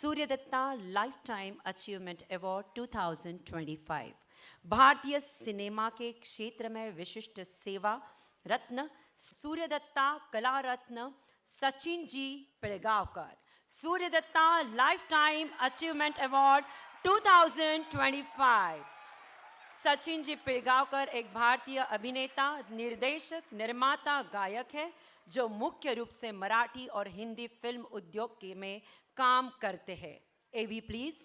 Suryadatta lifetime achievement award 2025 भारतीय cinema के क्षेत्र में विशिष्ट सेवा Ratna Suryadatta Kala Ratna Sachin ji Pilgaonkar Suryadatta lifetime achievement award 2025 Sachin ji Pilgaonkar एक भारतीय अभिनेता निर्देशक निर्माता गायक है जो मुख्य रूप से मराठी और हिंदी फ़िल्म उद्योग के में काम करते हैं। एवी प्लीज़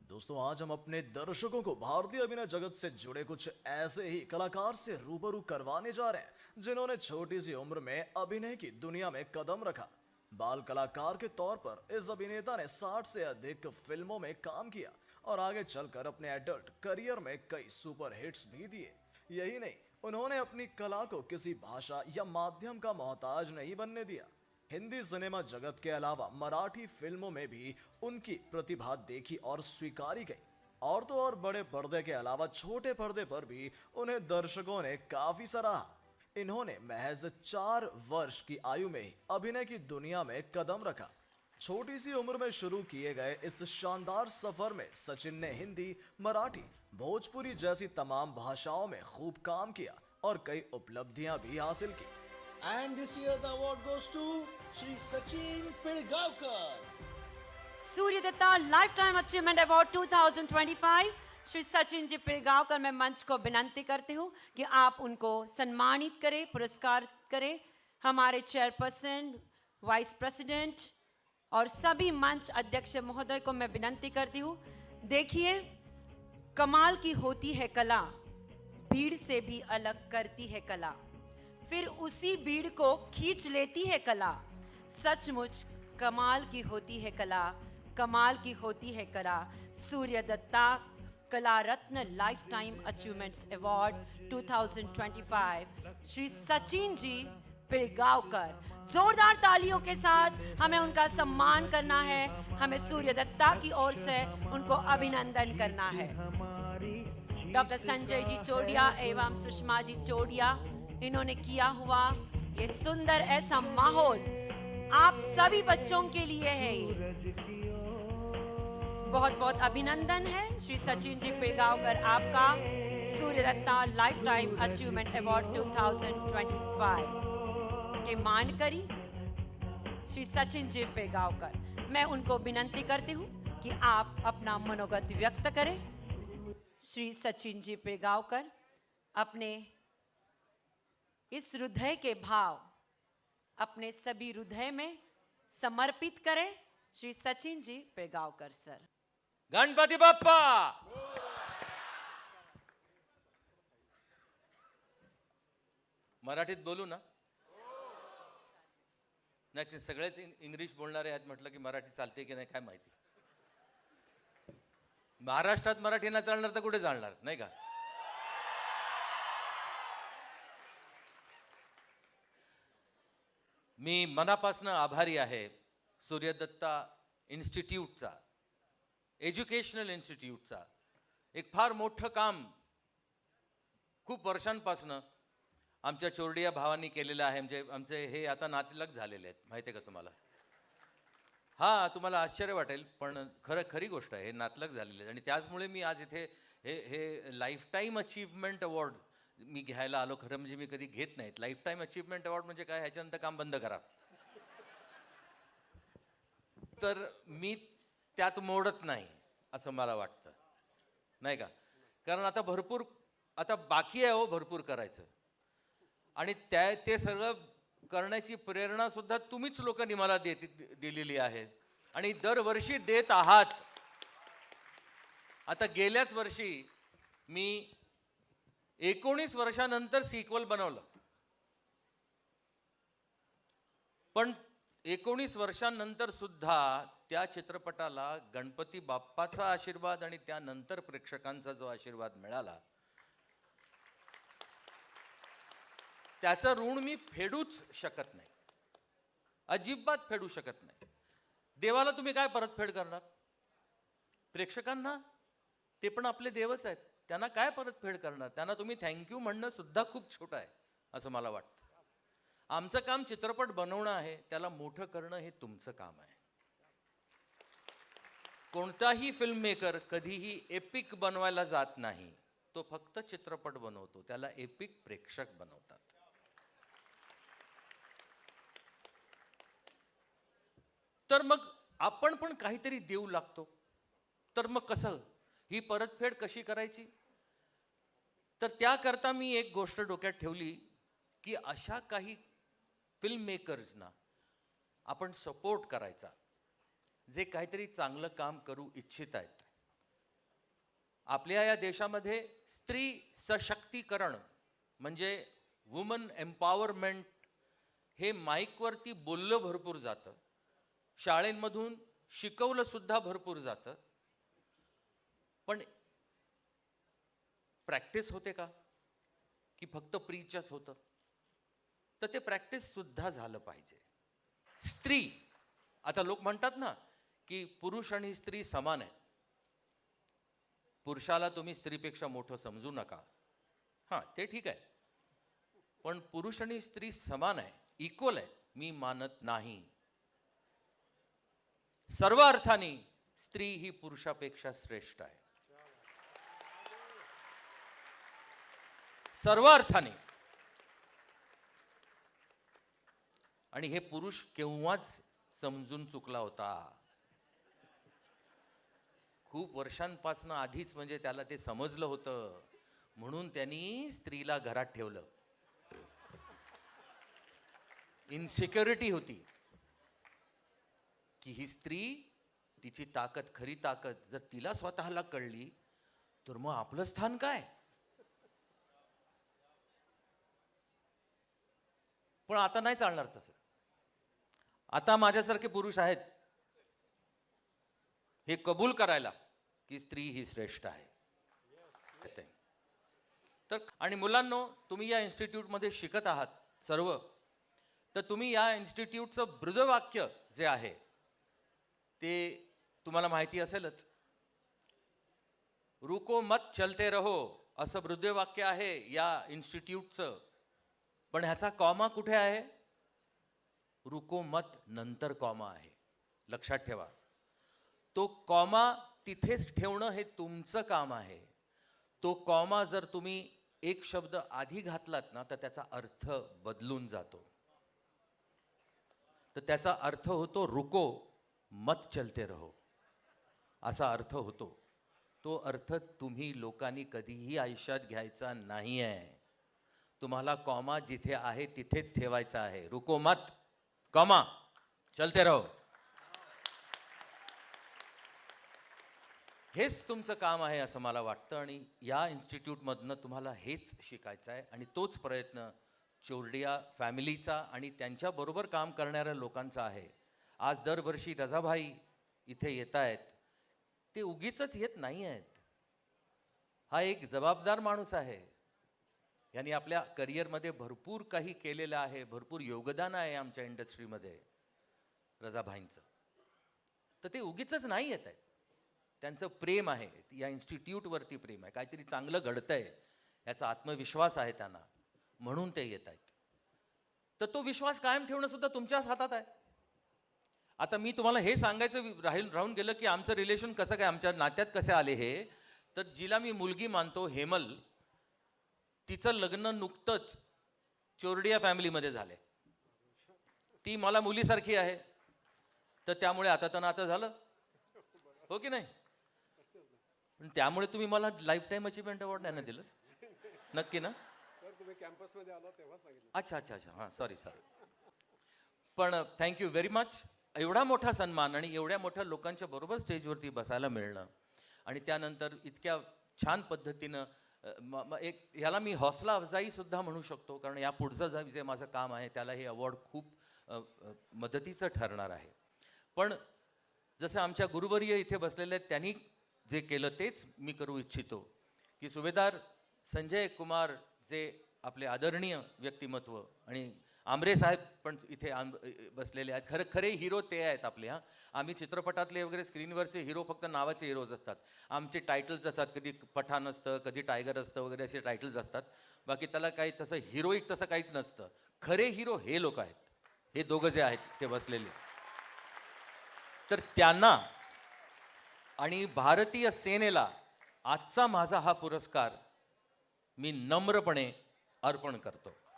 दोस्तों, आज हम अपने दर्शकों को भारतीय अभिनय जगत से जुड़े कुछ ऐसे ही कलाकार से रूबरू करवाने जा रहे हैं, जिन्होंने छोटी सी उम्र में अभिनय की दुनिया में कदम रखा। बाल कलाकार के तौर पर इस अभिनेता ने 60 से अधिक फ़िल्मों में काम किया। और आगे चलकर अपने एडल्ट करियर में कई सुपर हिट्स भी दिए। यही नहीं, उन्होंने अपनी कला को किसी भाषा या माध्यम का मोहताज नहीं बनने दिया। हिंदी सिनेमा जगत के अलावा मराठी फ़िल्मों में भी उनकी प्रतिभा देखी और स्वीकारी गई। और तो और बड़े पर्दे के अलावा छोटे पर्दे पर भी उन्हें दर्शकों ने काफ़ी सराहा। इन्होंने महज चार वर्ष की आयु में ही अभिनय की दुनिया में कदम रखा। छोटी सी उम्र में शुरू किए गए इस शानदार सफ़र में सचिन ने हिंदी मराठी भोजपुरी जैसी तमाम भाषाओं में खूब काम किया और कई उपलब्धियाँ भी हासिल की। And this year the award goes to Shri Sachin Pilgaonkar. Suryadatta lifetime achievement award 2025 Shri Sachin ji Pilgaonkar मैं मंच को विनंती करती हूँ कि आप उनको सम्मानित करें पुरस्कार करें। हमारे चेयरपर्सन वाइस प्रेसिडेंट और सभी मंच अध्यक्ष महोदय को मैं विनंती करती हूँ, देखिए, कमाल की होती है कला, भीड़ से भी अलग करती है कला। फिर उसी भीड़ को खींच लेती है कला। सचमुच कमाल की होती है कला, कमाल की होती है कला। Suryadatta Kala Ratna lifetime achievements award 2025 Shri Sachin ji Pilgaonkar. जोरदार तालियों के साथ हमें उनका सम्मान करना है। हमें सूर्य दत्ता की ओर से उनको अभिनंदन करना है। डॉक्टर संजय जी चोडिया एवं सुषमा जी चोडिया, इन्होंने किया हुआ ये सुंदर ऐसा माहौल आप सभी बच्चों के लिए है ये। बहुत बहुत अभिनंदन है। श्री सचिन जी पेगावकर आपका Suryadatta lifetime achievement award 2025 के मानकरी श्री सचिन जी पेगावकर मैं उनको विनंती करती हूँ कि आप अपना मनोगत व्यक्त करें। श्री सचिन जी पेगावकर अपने इस हृदय के भाव, अपने सभी हृदय में समर्पित करें। श्री सचिन जी पेगावकर सर। गणपति बाप्पा! मराठीत बोलू ना? नाही ते सगळेच इंग- इंग्लिश बोलणारे आहेत म्हटलं की मराठी चालते की नाही काय माहिती. महाराष्ट्रात मराठी नाही चालणार तर कुठे चालणार नाही का? मी मनापासनं आभारी आहे सूर्यदत्ता इन्स्टिट्यूटचा एज्युकेशनल इन्स्टिट्यूटचा. एक फार मोठं काम खूप वर्षांपासनं आमच्या चोरडिया भावांनी केलेलं आहे म्हणजे आमचे हे आता नातलग झालेले आहेत. माहिती आहे का तुम्हाला? हा तुम्हाला आश्चर्य वाटेल पण खरं खरी गोष्ट आहे हे नातलग झालेले आहे आणि त्याचमुळे मी आज इथे हे हे लाईफटाईम अचीवमेंट अवॉर्ड मी घ्यायला आलो. खरं म्हणजे मी कधी घेत नाहीत. लाईफटाईम अचीवमेंट अवॉर्ड म्हणजे काय? ह्याच्यानंतर काम बंद करा. तर मी त्यात मोडत नाही असं मला वाटतं. नाही का? कारण आता भरपूर आता बाकी आहे हो भरपूर करायचं. आणि त्या ते सगळं करण्याची प्रेरणा सुद्धा तुम्हीच लोकांनी मला देत दिलेली आहे. आणि दरवर्षी देत आहात. आता गेल्याच वर्षी मी एकोणीस वर्षानंतर सिक्वल बनवलं. पण एकोणीस वर्षांनंतर सुद्धा त्या चित्रपटाला गणपती बाप्पाचा आशीर्वाद आणि त्यानंतर प्रेक्षकांचा जो आशीर्वाद मिळाला त्याचं ऋण मी फेडूच शकत नाही. अजिबात फेडू शकत नाही. देवाला तुम्ही काय परतफेड करणार? प्रेक्षकांना? ते पण आपले देवच आहेत. त्यांना काय परतफेड करणार? त्यांना तुम्ही थँक्यू म्हणणं सुद्धा खूप छोटं आहे असं मला वाटतं. आमचं काम चित्रपट बनवणं आहे त्याला मोठं करणं हे तुमचं काम आहे. कोणताही फिल्म मेकर कधीही एपिक बनवायला जात नाही. तो फक्त चित्रपट बनवतो त्याला एपिक प्रेक्षक बनवतात. तर मग आपण पण काहीतरी देऊ लागतो. तर मग कसं? ही परतफेड कशी करायची? तर त्याकरता मी एक गोष्ट डोक्यात ठेवली की अशा काही फिल्म मेकर्सना आपण सपोर्ट करायचा. जे काहीतरी चांगलं काम करू इच्छित आहेत. आपल्या या देशामध्ये स्त्री सशक्तीकरण म्हणजे वुमन एम्पॉवरमेंट हे माईकवरती बोललं भरपूर जातं. शाळेंमधून शिकवलं सुद्धा भरपूर जातं. पण प्रॅक्टिस होते का? की फक्त प्रीचच होतं? तर ते प्रॅक्टिस सुद्धा झालं पाहिजे. स्त्री आता लोक म्हणतात ना की पुरुष आणि स्त्री समान आहे पुरुषाला तुम्ही स्त्रीपेक्षा मोठं समजू नका. हां ते ठीक आहे. पण पुरुष आणि स्त्री समान आहे इक्वल आहे मी मानत नाही. सर्व अर्थाने स्त्री ही पुरुषापेक्षा श्रेष्ठ आहे. सर्व अर्थाने. आणि हे पुरुष केव्हाच समजून चुकला होता? खूप वर्षांपासनं आधीच म्हणजे त्याला ते समजलं होतं. म्हणून त्यांनी स्त्रीला घरात ठेवलं. इन्सिक्युरिटी होती. की ही स्त्री तिची ताकद खरी ताकद जर तिला स्वतःला कळली तर मग आपलं स्थान काय? पण आता नाही चालणार तसं. आता माझ्यासारखे पुरुष आहेत. हे कबूल करायला की स्त्री ही श्रेष्ठ आहे. तर आणि मुलांनो तुम्ही या इन्स्टिट्यूटमध्ये शिकत आहात सर्व. तर तुम्ही या इन्स्टिट्यूटचं बृदवाक्य जे आहे ते तुम्हाला माहिती असेलच. रुको मत चलते रहो असं हृदयवाक्य आहे या इन्स्टिट्यूटचं. पण ह्याचा कॉमा कुठे आहे? रुको मत नंतर कॉमा आहे. लक्षात ठेवा. तो कॉमा तिथेच ठेवणं हे तुमचं काम आहे. तो कॉमा जर तुम्ही एक शब्द आधी घातलात ना तर त्याचा अर्थ बदलून जातो. तर त्याचा अर्थ होतो रुको. मत चलते रहो. असा अर्थ होतो. तो अर्थ तुम्ही लोकांनी कधीही आयुष्यात घ्यायचा नाही आहे तुम्हाला कॉमा जिथे आहे तिथेच ठेवायचा आहे. रुको मत. कॉमा. चलते रहो. हेच तुमचं काम आहे असं मला वाटतं आणि या इन्स्टिट्यूटमधनं तुम्हाला हेच शिकायचं आहे आणि तोच प्रयत्न चोरडिया फॅमिलीचा आणि त्यांच्याबरोबर काम करणाऱ्या लोकांचा आहे. आज दरवर्षी रजाभाई इथे येत आहेत. ते उगीच येत नाही आहेत. हा एक जबाबदार माणूस आहे. यांनी आपल्या करिअरमध्ये भरपूर काही केलेलं आहे भरपूर योगदान आहे आमच्या इंडस्ट्रीमध्ये रजाभाईंचं. तर ते उगीच नाही येत आहेत. त्यांचं प्रेम आहे. या इन्स्टिट्यूटवरती प्रेम आहे. काहीतरी चांगलं घडतंय. याचा आत्मविश्वास आहे त्यांना. म्हणून ते येत आहेत. तर तो विश्वास कायम ठेवणं सुद्धा तुमच्याच हातात आहे. आता मी तुम्हाला हे सांगायचं राहील राहून गेलं की आमचं रिलेशन कसं काय आमच्या नात्यात कसे आले हे? तर जिला मी मुलगी मानतो हेमल. तिचं लग्न नुकतंच चोरडिया फॅमिलीमध्ये झालंय. ती मला मुलीसारखी आहे. तर त्यामुळे आता तर नातं झालं. हो की नाही? पण त्यामुळे तुम्ही मला लाईफ टाईम अचिव्हमेंट अवॉर्ड नाही ना दिलं? नक्की ना? कॅम्पसमध्ये आला तेव्हा सांगितलं. अच्छा अच्छा अच्छा. हां सॉरी सॉरी पण थँक्यू व्हेरी मच एवढा मोठा सन्मान आणि एवढ्या मोठ्या लोकांच्या बरोबर स्टेजवरती बसायला मिळणं आणि त्यानंतर इतक्या छान पद्धतीनं म- एक ह्याला मी हौसला अफजाईसुद्धा म्हणू शकतो कारण या पुढचं जे जे माझं काम आहे त्याला हे अवॉर्ड खूप मदतीचं ठरणार आहे. पण जसं आमच्या गुरुवर्य इथे बसलेले आहेत त्यांनी जे केलं तेच मी करू इच्छितो की सुभेदार संजय कुमार जे आपले आदरणीय व्यक्तिमत्व आणि आमरे साहेब पण इथे आम- बसलेले आहेत. खरं खरे हिरो ते आहेत आपले हां. आम्ही चित्रपटातले वगैरे स्क्रीनवरचे हिरो फक्त नावाचे हिरोज असतात. आमचे टायटल्स असतात कधी पठाण असतं कधी टायगर असतं वगैरे असे टायटल्स असतात. बाकी त्याला काही तसं हिरोईक तसं काहीच नसतं. खरे हिरो हे लोक आहेत. हे दोघं जे आहेत ते बसलेले. तर त्यांना आणि भारतीय सेनेला आजचा माझा हा पुरस्कार मी नम्रपणे अर्पण करतो.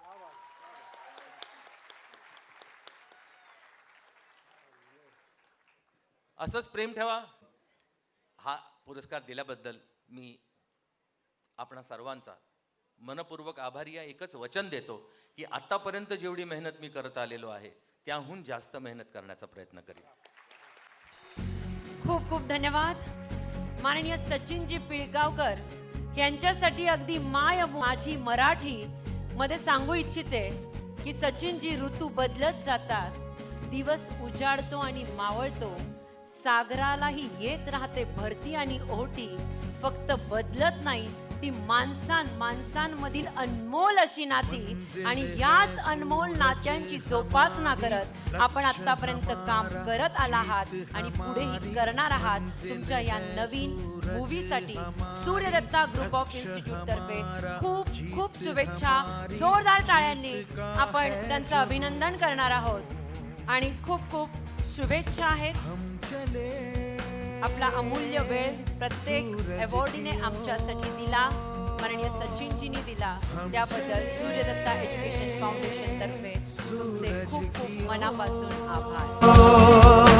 असंच प्रेम ठेवा. हा पुरस्कार दिल्याबद्दल मी आपणा सर्वांचा मनपूर्वक आभारी या एकच वचन देतो की आत्तापर्यंत जेवढी मेहनत मी करत आलेलो आहे त्याहून जास्त मेहनत करण्याचा प्रयत्न करीन. खूप खूप धन्यवाद. माननीय सचिनजी पिळगावकर यांच्यासाठी अगदी माय माझी मराठी मध्ये सांगू इच्छिते की सचिनजी ऋतू बदलत जातात. दिवस उजाडतो आणि मावळतो. सागरालाही येत राहते भरती आणि ओहोटी. फक्त बदलत नाही ती माणसां माणसांमधील अनमोल अशी नाती आणि याच अनमोल नात्यांची जोपासना करत आपण आतापर्यंत काम करत आला आहात आणि पुढेही करणार आहात तुमच्या या नवीन मूवीसाठी सूर्यदत्ता ग्रुप ऑफ इन्स्टिट्यूट तर्फे खूप खूप शुभेच्छा. जोरदार टाळ्यांनी आपण त्यांचं अभिनंदन करणार आहोत. आणि खूप खूप शुभेच्छा आहेत. आपला अमूल्य वेळ प्रत्येक अवॉर्डीने आमच्यासाठी दिला माननीय सचिनजींनी दिला. त्याबद्दल सूर्यदत्ता एज्युकेशन फाउंडेशन तर्फे तुमचे खूप खूप मनापासून आभार.